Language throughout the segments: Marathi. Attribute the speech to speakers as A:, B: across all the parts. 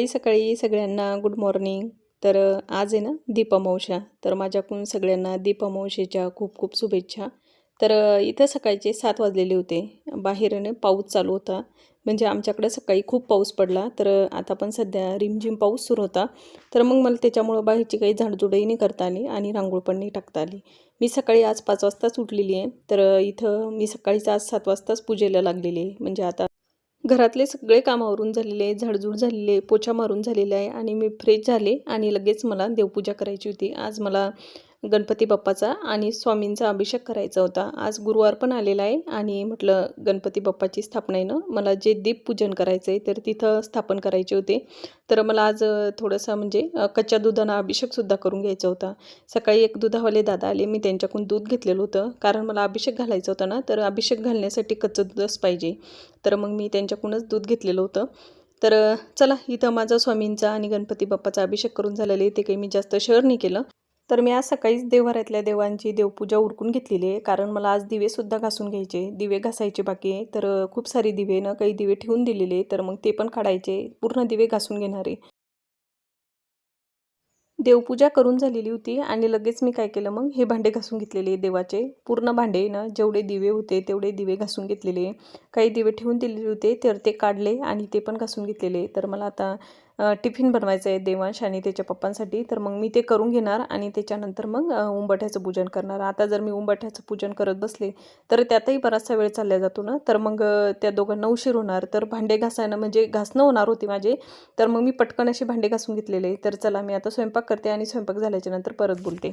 A: सकाळी सकाळी सगळ्यांना गुड मॉर्निंग तर आज आहे ना दीपमावशा. तर माझ्याकडून सगळ्यांना दीपमावशेच्या खूप खूप शुभेच्छा. तर इथं सकाळचे सात वाजलेले होते. बाहेरने पाऊस चालू होता. म्हणजे आमच्याकडे सकाळी खूप पाऊस पडला. तर आता पण सध्या रिमझिम पाऊस सुरू होता. तर मग मला त्याच्यामुळं बाहेरची काही झाडझुडही नाही करता आली आणि रांगोळ पण नाही टाकता आली. मी सकाळी आज पाच वाजताच उठलेली आहे. तर इथं मी सकाळीच आज सात वाजताच पूजेला लागलेली आहे. म्हणजे आता घरातले सगळे कामावरून झालेले आहे झाडझूड झालेले आहे, पोछा मारून झालेला आहे. आणि मी फ्रेश झाले आणि लगेच मला देवपूजा करायची होती. आज मला गणपती बाप्पाचा आणि स्वामींचा अभिषेक करायचा होता. आज गुरुवार पण आलेला आहे आणि म्हटलं गणपती बाप्पाची स्थापना आहे ना मला जे दीपपूजन करायचं आहे तर तिथं स्थापन करायचे होते. तर मला आज थोडंसं म्हणजे कच्च्या दुधानं अभिषेकसुद्धा करून घ्यायचा होता. सकाळी एक दुधावाले दादा आले मी त्यांच्याकडून दूध घेतलेलं होतं. कारण मला अभिषेक घालायचा होता ना तर अभिषेक घालण्यासाठी कच्चं दूधच पाहिजे. तर मग मी त्यांच्याकडूनच दूध घेतलेलं होतं. तर चला इथं माझा स्वामींचा आणि गणपती बाप्पाचा अभिषेक करून झालेले आहे. ते काही मी जास्त शेअर नाही केलं. तर मी आज सकाळीच देवघरातल्या देवांची देवपूजा उरकून घेतलेली आहे. कारण मला आज दिवेसुद्धा घासून घ्यायचे दिवे घासायचे बाकी आहे. तर खूप सारे दिवे ना काही दिवे ठेवून दिलेले तर मग ते पण काढायचे पूर्ण दिवे घासून घेणारे देवपूजा करून झालेली होती आणि लगेच मी काय केलं मग? हे भांडे घासून घेतलेले देवाचे. पूर्ण भांडे ना जेवढे दिवे होते तेवढे दिवे घासून घेतलेले काही दिवे ठेवून दिलेले होते तर ते काढले आणि ते पण घासून घेतलेले तर मला आता टिफिन बनवायचं आहे देवांश आणि त्याच्या पप्पांसाठी तर मग मी ते करून घेणार आणि त्याच्यानंतर मग उंबठ्याचं उंबाठ्याचं पूजन करणार. आता जर मी उंबाठ्याचं पूजन करत बसले तर त्यातही बराचसा वेळ चालला जातो ना? तर मग त्या दोघांना उशीर होणार. तर भांडे घासायला म्हणजे घासणं होणार होती माझे तर मग मी पटकन असे भांडे घासून घेतलेले. तर चला मी आता स्वयंपाक करते आणि स्वयंपाक झाल्याच्यानंतर परत बोलते.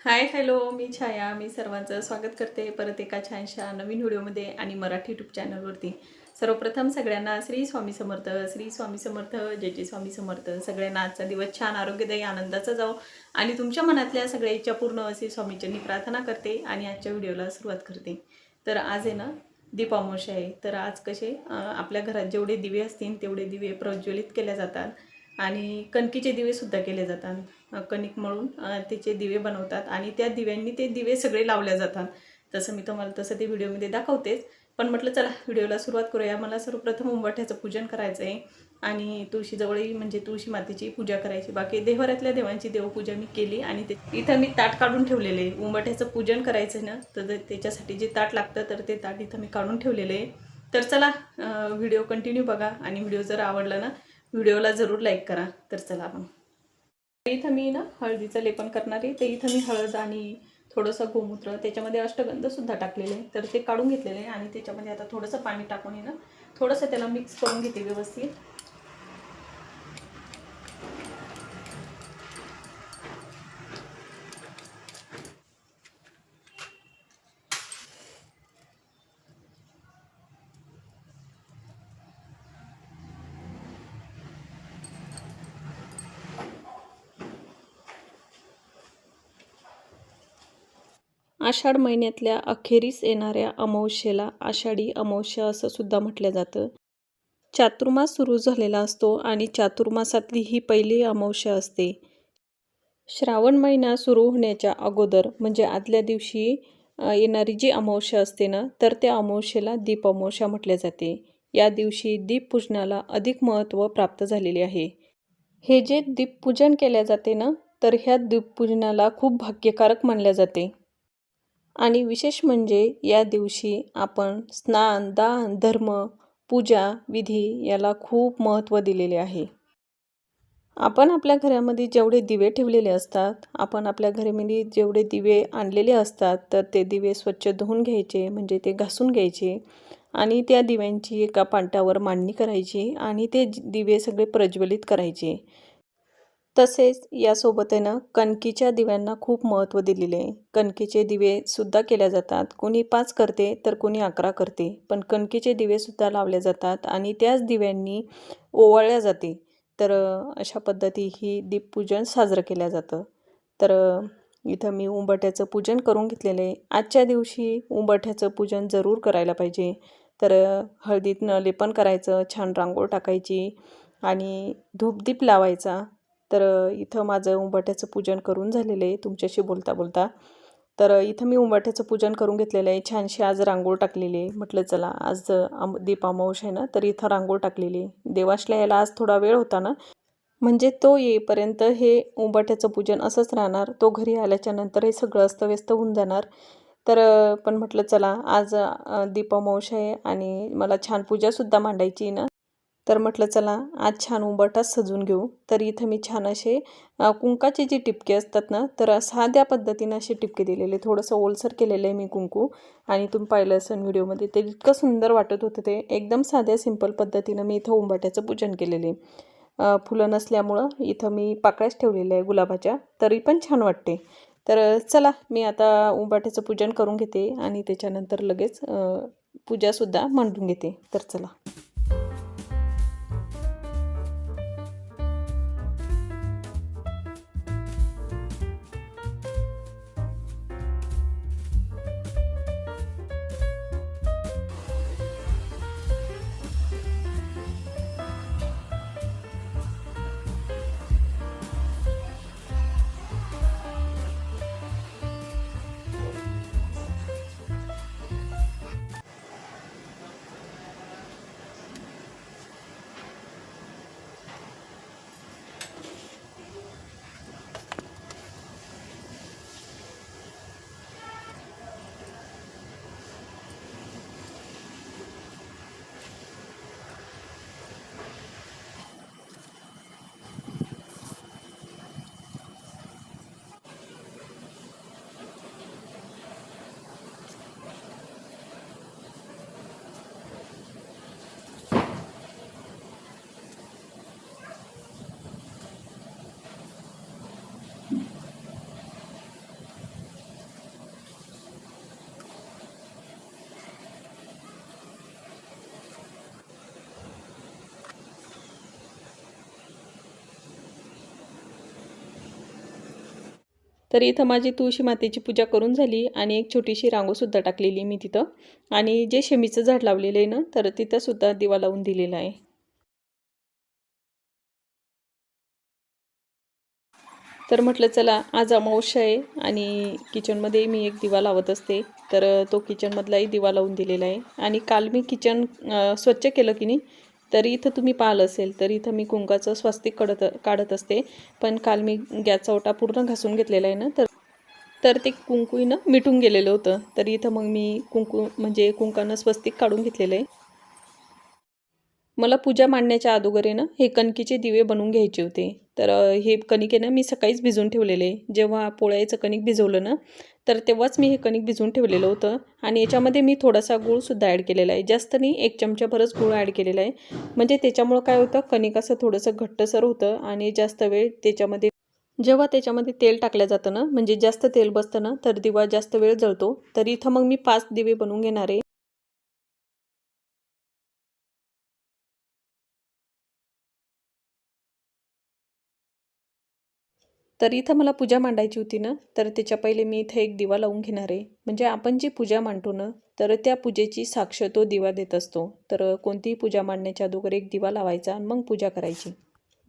A: हाय हॅलो मी छाया. मी सर्वांचं स्वागत करते परत एका छानशा नवीन व्हिडिओमध्ये आणि मराठी यूट्यूब चॅनलवरती सर्वप्रथम सगळ्यांना श्री स्वामी समर्थ श्री स्वामी समर्थ जय जय स्वामी समर्थ. सगळ्यांना आजचा दिवस छान आरोग्यदायी आनंदाचा जाओ आणि तुमच्या मनातल्या सगळ्या इच्छा पूर्ण असे स्वामीच्यांनी प्रार्थना करते आणि आजच्या व्हिडिओला सुरुवात करते. तर आज आहे ना दीपामोश आहे. तर आज कसे आपल्या घरात जेवढे दिवे असतील तेवढे दिवे प्रज्वलित केल्या जातात. आणि कणकीचे दिवेसुद्धा केले जातात. कणिक मळून त्याचे दिवे बनवतात. आणि त्या दिव्यांनी ते दिवे सगळे लावले जातात. तसं मी तुम्हाला तसं ते व्हिडिओमध्ये दाखवतेच. पण म्हटलं चला व्हिडिओला सुरुवात करूया. मला सर्वप्रथम उंबाठ्याचं पूजन करायचं आहे आणि तुळशीजवळही म्हणजे तुळशी मातेची पूजा करायची. बाकी देवरातल्या देवांची देवपूजा मी केली आणि ते इथं मी ताट काढून ठेवलेले आहे. उंबाठ्याचं पूजन करायचं ना तर त्याच्यासाठी जे ताट लागतं तर ते ताट इथं मी काढून ठेवलेले आहे. तर चला व्हिडिओ कंटिन्यू बघा. आणि व्हिडिओ जर आवडला ना व्हिडिओला जरूर लाईक करा. तर चला मग इथं मी ना हळदीचं लेपन करणार आहे. तर इथं मी हळद आणि थोडंसं गोमूत्र त्याच्यामध्ये अष्टगंधसुद्धा टाकलेले आहे तर ते काढून घेतलेले आहे आणि त्याच्यामध्ये आता थोडंसं पाणी टाकून आहे ना थोडंसं त्याला मिक्स करून घेते व्यवस्थित. आषाढ महिन्यातल्या अखेरीस येणाऱ्या अमावस्येला आषाढी अमावस्या असं सुद्धा म्हटलं जातं. चातुर्मास सुरू झालेला असतो आणि चातुर्मासातली ही पहिली अमावस्या असते. श्रावण महिना सुरू होण्याच्या अगोदर म्हणजे आदल्या दिवशी येणारी जी अमावस्या असते ना तर त्या अमावस्येला दीप अमावस्या म्हटले जाते. या दिवशी दीपपूजनाला अधिक महत्त्व प्राप्त झालेले आहे. हे जे दीपपूजन केल्या जाते ना तर ह्या दीपपूजनाला खूप भाग्यकारक मानले जाते. आणि विशेष म्हणजे या दिवशी आपण स्नान दान धर्म पूजा विधी याला खूप महत्त्व दिलेले आहे. आपण आपल्या घरामध्ये जेवढे दिवे ठेवलेले असतात आपण आपल्या घरामध्ये जेवढे दिवे आणलेले असतात तर ते दिवे स्वच्छ धुवून घ्यायचे म्हणजे ते घासून घ्यायचे आणि त्या दिव्यांची एका पांटावर मांडणी करायची आणि ते दिवे सगळे प्रज्वलित करायचे. तसेच यासोबत आहे ना कणकीच्या दिव्यांना खूप महत्त्व दिलेले आहे. कणकीचे दिवेसुद्धा केल्या जातात. कोणी पाच करते तर कोणी अकरा करते. पण कणकीचे दिवेसुद्धा लावले जातात आणि त्याच दिव्यांनी ओवाळल्या जाते. तर अशा पद्धती ही दीपपूजन साजरं केलं जातं. तर इथं मी उंबरठ्याचं पूजन करून घेतलेलं आहे. आजच्या दिवशी उंबरठ्याचं पूजन जरूर करायला पाहिजे. तर हळदीत हळदीतनं लेपन करायचं छान रांगोळ टाकायची आणि धूपदीप लावायचा. तर इथं माझं उंबाट्याचं पूजन करून झालेलं आहे तुमच्याशी बोलता बोलता. तर इथं मी उंबाट्याचं पूजन करून घेतलेलं आहे. छानशी आज रांगोळ टाकलेली आहे. म्हटलं चला आज आम दीपामावश आहे ना तर इथं रांगोळ टाकलेली आहे. देवाशला यायला आज थोडा वेळ होता ना? म्हणजे तो येईपर्यंत हे उंबाट्याचं पूजन असंच राहणार. तो घरी आल्याच्यानंतर हे सगळं अस्तव्यस्त होऊन जाणार. तर पण म्हटलं चला आज दीपामावश आहे आणि मला छान पूजासुद्धा मांडायची ना? तर म्हटलं चला आज छान उंबरटाच सजून घेऊ. तर इथं मी छान असे कुंकाचे जे टिपके असतात ना तर साध्या पद्धतीनं असे टिपके दिलेले. थोडंसं ओलसर केलेलं आहे मी कुंकू आणि तुम्ही पाहिलं असेल व्हिडिओमध्ये ते इतकं सुंदर वाटत होतं ते. एकदम साध्या सिंपल पद्धतीनं मी इथं उंबाट्याचं पूजन केलेले फुलं नसल्यामुळं इथं मी पाकळ्याच ठेवलेल्या आहे गुलाबाच्या तरी पण छान वाटते. तर चला मी आता उंबाट्याचं पूजन करून घेते आणि त्याच्यानंतर लगेच पूजासुद्धा मांडून घेते. तर चला. तर इथं माझी तुळशी मातेची पूजा करून झाली आणि एक छोटीशी रांगोसुद्धा टाकलेली मी तिथं. आणि जे शेमीचं झाड लावलेलं आहे ना तर तिथंसुद्धा दिवा लावून दिलेला आहे. तर म्हटलं चला आज अमावस्या आहे आणि किचनमध्ये मी एक दिवा लावत असते. तर तो किचनमधलाही दिवा लावून दिलेला आहे. आणि काल मी किचन स्वच्छ केलं की नाही तरी इथं तुम्ही पाहिलं असेल तर इथं मी कुंकाचं स्वस्तिक कडत काढत असते. पण काल मी गॅसचा ओटा पूर्ण घासून घेतलेला आहे ना तर तर ते कुंकूनं मिटून गेलेलं होतं. तर इथं मग मी कुंकू म्हणजे कुंकानं स्वस्तिक काढून घेतलेलं आहे. मला पूजा मांडण्याच्या अगोदर ना हे कणकीचे दिवे बनवून घ्यायचे होते. तर हे कणिक आहे ना मी सकाळीच भिजवून ठेवलेले. जेव्हा पोळ्याचं कणिक भिजवलं ना तर तेव्हाच मी हे कणिक भिजवून ठेवलेलं होतं. आणि याच्यामध्ये मी थोडासा गूळसुद्धा ॲड केलेला आहे. जास्त नाही एक चमच्याभरच गूळ ॲड केलेला आहे. म्हणजे त्याच्यामुळं काय होतं कणिक असं थोडंसं घट्टसर होतं आणि जास्त वेळ त्याच्यामध्ये जेव्हा त्याच्यामध्ये तेल टाकलं जातं ना म्हणजे जास्त तेल बसतं ना तर दिवा जास्त वेळ जळतो. तर इथं मग मी पाच दिवे बनवून घेणार आहे. तर इथं मला पूजा मांडायची होती ना तर त्याच्या पहिले मी इथं एक दिवा लावून घेणार आहे. म्हणजे आपण जी पूजा मांडतो ना तर त्या पूजेची साक्ष तो दिवा देत असतो. तर कोणतीही पूजा मांडण्याच्या अगोदर एक दिवा लावायचा आणि मग पूजा करायची.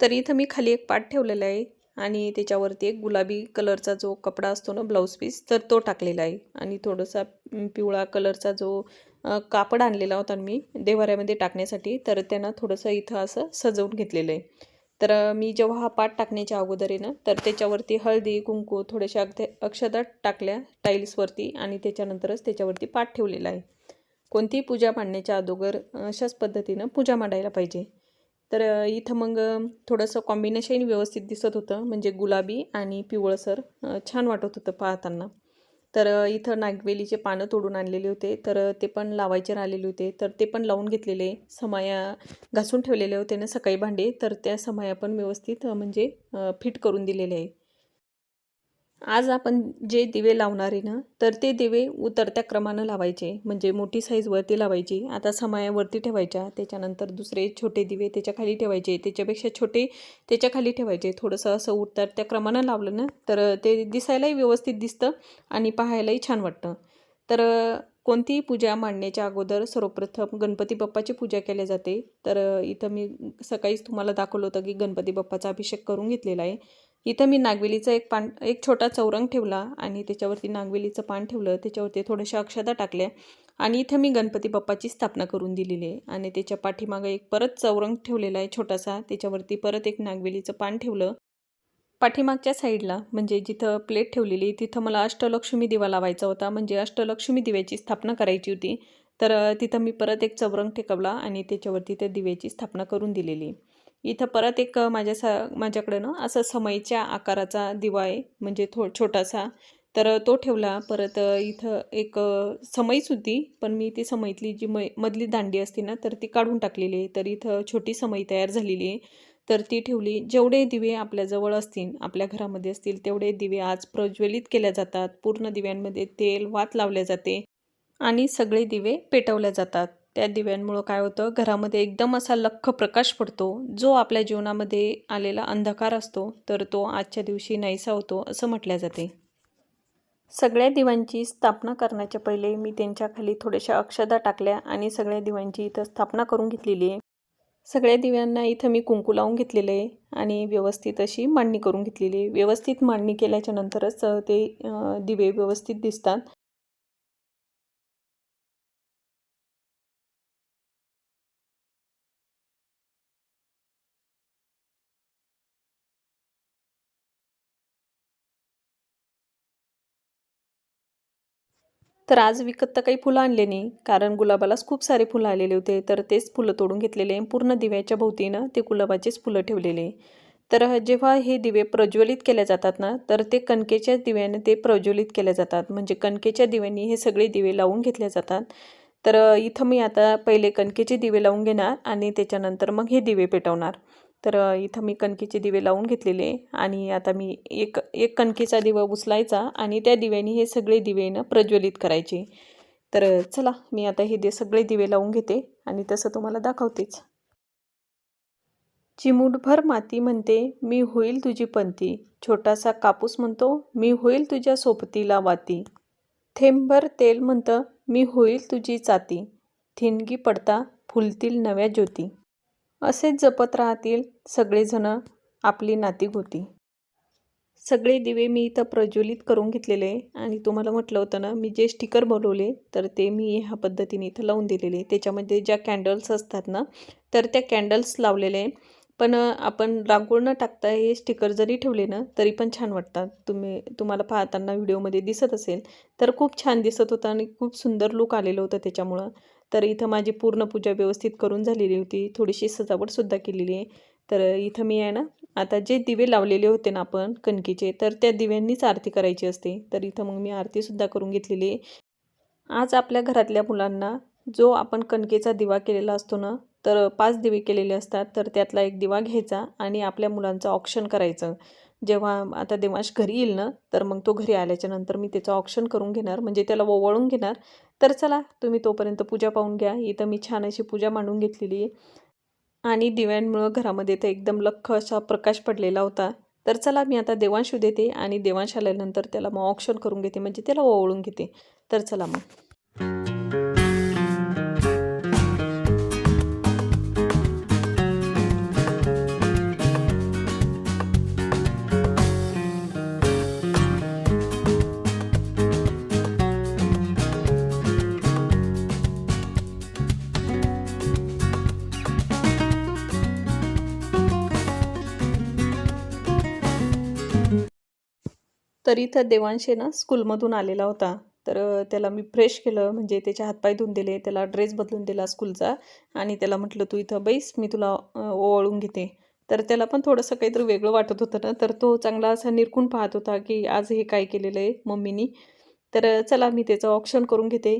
A: तर इथं मी खाली एक पाठ ठेवलेला आहे आणि त्याच्यावरती एक गुलाबी कलरचा जो कपडा असतो ना ब्लाऊज पीस तर तो टाकलेला आहे. आणि थोडासा पिवळा कलरचा जो कापड आणलेला होता मी देवाऱ्यामध्ये टाकण्यासाठी तर त्यांना थोडंसं इथं असं सजवून घेतलेलं आहे. तर मी जेव्हा हा पाट टाकण्याच्या अगोदर आहे ना तर त्याच्यावरती हळदी कुंकू थोड्याशा अगदी अक्षदा टाकल्या टाईल्सवरती आणि त्याच्यानंतरच त्याच्यावरती पाट ठेवलेला आहे. कोणतीही पूजा मांडण्याच्या अगोदर अशाच पद्धतीनं पूजा मांडायला पाहिजे. तर इथं मग थोडंसं कॉम्बिनेशन व्यवस्थित दिसत होतं म्हणजे गुलाबी आणि पिवळसर छान वाटत होतं पाहताना. तर इथं नागवेलीचे पानं तोडून आणलेले होते. तर ते पण लावायचे राहिलेले होते. तर ते पण लावून घेतलेले. समाया घासून ठेवलेले होते ना सकाळी भांडे. तर त्या समाया पण व्यवस्थित म्हणजे फिट करून दिलेले आहे. आज आपण जे दिवे लावणार आहे ना तर ते दिवे उतरत्या क्रमानं लावायचे. म्हणजे मोठी साईजवरती लावायची. आता समायावरती ठेवायच्या. त्याच्यानंतर दुसरे छोटे दिवे त्याच्याखाली ठेवायचे. त्याच्यापेक्षा छोटे त्याच्याखाली ठेवायचे. थोडंसं असं उतरत्या क्रमानं लावलं ना तर ते दिसायलाही व्यवस्थित दिसतं आणि पाहायलाही छान वाटतं. तर कोणतीही पूजा मांडण्याच्या अगोदर सर्वप्रथम गणपती बाप्पाची पूजा केली जाते. तर इथं मी सकाळीच तुम्हाला दाखवलं होतं की गणपती बाप्पाचा अभिषेक करून घेतलेला आहे. इथं मी नागवेलीचं एक पान एक छोटा चौरंग ठेवला आणि त्याच्यावरती नागवेलीचं पान ठेवलं. त्याच्यावरती थोड्याशा अक्षदा टाकल्या आणि इथं मी गणपती बाप्पाची स्थापना करून दिलेली आहे. आणि त्याच्या पाठीमागं एक परत चौरंग ठेवलेला आहे छोटासा. त्याच्यावरती परत एक नागवेलीचं पान ठेवलं. पाठीमागच्या साईडला म्हणजे जिथं प्लेट ठेवलेली तिथं मला अष्टलक्ष्मी दिवा लावायचा होता. म्हणजे अष्टलक्ष्मी दिव्याची स्थापना करायची होती. तर तिथं मी परत एक चौरंग टेकवला आणि त्याच्यावरती त्या दिव्याची स्थापना करून दिलेली इथं परत एक माझ्या सा माझ्याकडं ना असं समईच्या आकाराचा दिवा आहे म्हणजे थो छोटासा. तर तो ठेवला. परत इथं एक समईच होती पण मी ती समईतली जी मै मधली दांडी असते ना तर ती काढून टाकलेली आहे. तर इथं छोटी समई तयार झालेली आहे. तर ती ठेवली. जेवढे दिवे आपल्याजवळ असतील आपल्या घरामध्ये असतील तेवढे दिवे आज प्रज्वलित केल्या जातात. पूर्ण दिव्यांमध्ये तेल वात लावले जाते आणि सगळे दिवे पेटवल्या जातात. त्या दिव्यांमुळं काय होतं? घरामध्ये एकदम असा लख्ख प्रकाश पडतो जो आपल्या जीवनामध्ये आलेला अंधकार असतो तर तो आजच्या दिवशी नाहीसा होतो असं म्हटल्या जाते. सगळ्या दिव्यांची स्थापना करण्याच्या पहिले मी त्यांच्याखाली थोड्याशा अक्षदा टाकल्या आणि सगळ्या दिव्यांची इथं स्थापना करून घेतलेली आहे. सगळ्या दिव्यांना इथं मी कुंकू लावून घेतलेलं आहे आणि व्यवस्थित अशी मांडणी करून घेतलेली आहे. व्यवस्थित मांडणी केल्याच्या नंतरच ते दिवे व्यवस्थित दिसतात. तर आज विकत तर काही फुलं आणले नाही कारण गुलाबालाच खूप सारे फुलं आलेले होते. तर तेच फुलं तोडून घेतलेले पूर्ण दिव्याच्या भोवतीनं ते गुलाबाचेच फुलं ठेवलेले. तर जेव्हा हे दिवे प्रज्वलित केले जातात ना तर ते कणकेच्या दिव्याने ते प्रज्वलित केले जातात. म्हणजे कणकेच्या दिव्यांनी हे सगळे दिवे लावून घेतले जातात. तर इथं मी आता पहिले कणकेचे दिवे लावून घेणार आणि त्याच्यानंतर मग हे दिवे पेटवणार. तर इथं मी कणकेचे दिवे लावून घेतलेले आणि आता मी एक एक कणकेचा दिवा उचलायचा आणि त्या दिव्याने हे सगळे दिवेनं प्रज्वलित करायचे. तर चला मी आता हे दे सगळे दिवे लावून घेते आणि तसं तुम्हाला दाखवतेच. चिमूटभर माती म्हणते मी होईल तुझी पंती. छोटासा कापूस म्हणतो मी होईल तुझ्या सोबतीला वाती. थेंबभर तेल म्हणतं मी होईल तुझी चाती थिणगी पडता फुलतील नव्या ज्योती. असेच जपत राहतील सगळेजण आपली नाती गोती सगळे दिवे मी इथं प्रज्वलित करून घेतलेले आणि तुम्हाला म्हटलं होतं ना मी जे स्टिकर बनवले तर ते मी ह्या पद्धतीने इथं लावून दिलेले. त्याच्यामध्ये ज्या कॅन्डल्स असतात ना तर त्या कॅन्डल्स लावलेले. पण आपण रांगोळ न टाकता हे स्टिकर जरी ठेवले ना तरी पण छान वाटतात. तुम्ही तुम्हाला पाहताना व्हिडिओमध्ये दिसत असेल तर खूप छान दिसत होतं आणि खूप सुंदर लुक आलेलं होतं त्याच्यामुळं. तर इथं माझी पूर्ण पूजा व्यवस्थित करून झालेली होती. थोडीशी सजावटसुद्धा केलेली आहे. तर इथं मी आहे ना आता जे दिवे लावलेले होते ना आपण कणकीचे तर त्या दिव्यांनीच आरती करायची असते. तर इथं मग मी आरतीसुद्धा करून घेतलेली आहे. आज आपल्या घरातल्या मुलांना जो आपण कणकेचा दिवा केलेला असतो ना तर पाच दिवे केलेले असतात. तर त्यातला एक दिवा घ्यायचा आणि आपल्या मुलांचं ऑप्शन करायचं. जेव्हा आता देवाश घरी येईल ना तर मग तो घरी आल्याच्यानंतर मी त्याचं ऑप्शन करून घेणार. म्हणजे त्याला ओवाळून घेणार. तर चला तुम्ही तोपर्यंत पूजा पाहून घ्या. इथं मी छान अशी पूजा मांडून घेतलेली आहे. आणि दिव्यांमुळं घरामध्ये तर एकदम लख्ख असा प्रकाश पडलेला होता. तर चला मी आता देवांशू देते आणि देवांश आल्यानंतर त्याला मग ऑक्शन करून घेते. म्हणजे त्याला ओवळून घेते. तर चला मग. तर इथं देवांशे ना स्कूलमधून आलेला होता. तर त्याला मी फ्रेश केलं. म्हणजे त्याचे हातपाय धुवून दिले. त्याला ड्रेस बदलून दिला स्कूलचा. आणि त्याला म्हटलं तू इथं बैस मी तुला ओवाळून घेते. तर त्याला पण थोडंसं काहीतरी वेगळं वाटत होतं ना. तर तो चांगला असा निरखून पाहत होता की आज हे काय केलेलं आहे मम्मीनी. तर चला मी त्याचं ऑप्शन करून घेते.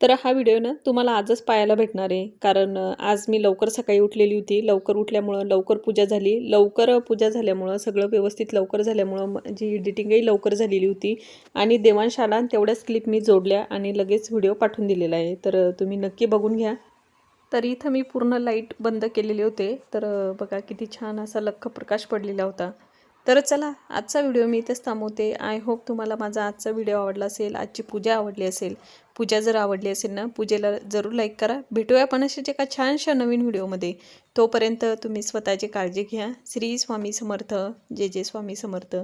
A: तर हा व्हिडिओ ना तुम्हाला आजच पाहायला भेटणार आहे. कारण आज मी लवकर सकाळी उठलेली होती. लवकर उठल्यामुळं लवकर पूजा झाली. लवकर पूजा झाल्यामुळं सगळं व्यवस्थित लवकर झाल्यामुळं माझी एडिटिंगही लवकर झालेली होती. आणि देवांशाला तेवढ्याच क्लिप मी जोडल्या आणि लगेच व्हिडिओ पाठवून दिलेला आहे. तर तुम्ही नक्की बघून घ्या. तर इथं मी पूर्ण लाइट बंद केलेले होते. तर बघा किती छान असा लख्ख प्रकाश पडलेला होता. तर चला आजचा व्हिडिओ मी इथेच थांबवते. आय होप तुम्हाला माझा आजचा व्हिडिओ आवडला असेल. आजची पूजा आवडली असेल. पूजा जर आवडली असेल ना पूजेला जरूर लाईक करा. भेटूया आपण अशाच एका छानशा नवीन व्हिडिओमध्ये. तोपर्यंत तुम्ही स्वतःची काळजी घ्या. श्री स्वामी समर्थ. जे जे स्वामी समर्थ.